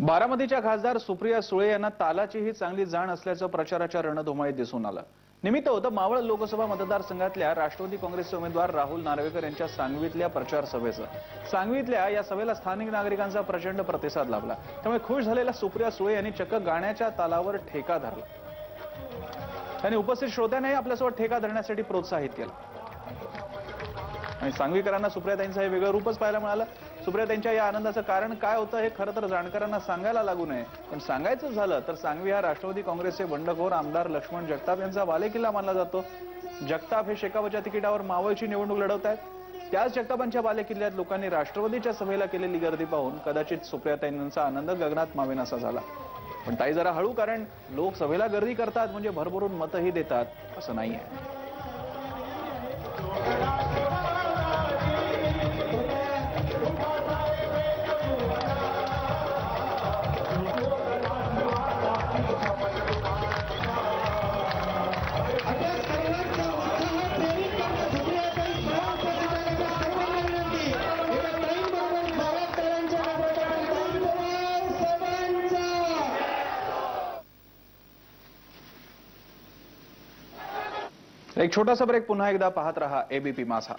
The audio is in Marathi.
बारामतीच्या खासदार सुप्रिया सुळे यांना तालाचीही चांगली जाण असल्याचं प्रचाराच्या रणधुमाळीत दिसून आलं. निमित्त होतं मावळ लोकसभा मतदारसंघातल्या राष्ट्रवादी काँग्रेसचे उमेदवार राहुल नार्वेकर यांच्या सांगवीतल्या प्रचार सभेचं. सांगवीतल्या या सभेला स्थानिक नागरिकांचा प्रचंड प्रतिसाद लाभला. त्यामुळे खुश झालेल्या सुप्रिया सुळे यांनी चक्क गाण्याच्या तालावर ठेका धरला. त्यांनी उपस्थित श्रोत्यांनाही आपल्यासोबत ठेका धरण्यासाठी प्रोत्साहित केलं. आणि सांगवीकरांना सुप्रियाताईंचं हे वेगळं रूपच पाहायला मिळालं. सुप्रियाताईंच्या या आनंदाचं कारण काय होतं हे खरं तर जाणकारांना सांगायला लागू नये. पण सांगायचं झालं तर सांगवी हा राष्ट्रवादी काँग्रेसचे बंडखोर आमदार लक्ष्मण जगताप यांचा बालेकिल्ला मानला जातो. जगताप हे शेकापच्या तिकिटावर मावळची निवडणूक लढवत आहेत. त्याच जगतापांच्या बालेकिल्ल्यात लोकांनी राष्ट्रवादीच्या सभेला केलेली गर्दी पाहून कदाचित सुप्रियाताईंचा आनंद गगनात मावेनासा झाला. पण ताई जरा हळू कारण लोक सभेला गर्दी करतात म्हणजे भरभरून मतही देतात असं नाहीये. आहे एक छोटासा ब्रेक पुन्हा एकदा पाहत रहा एबीपी माझा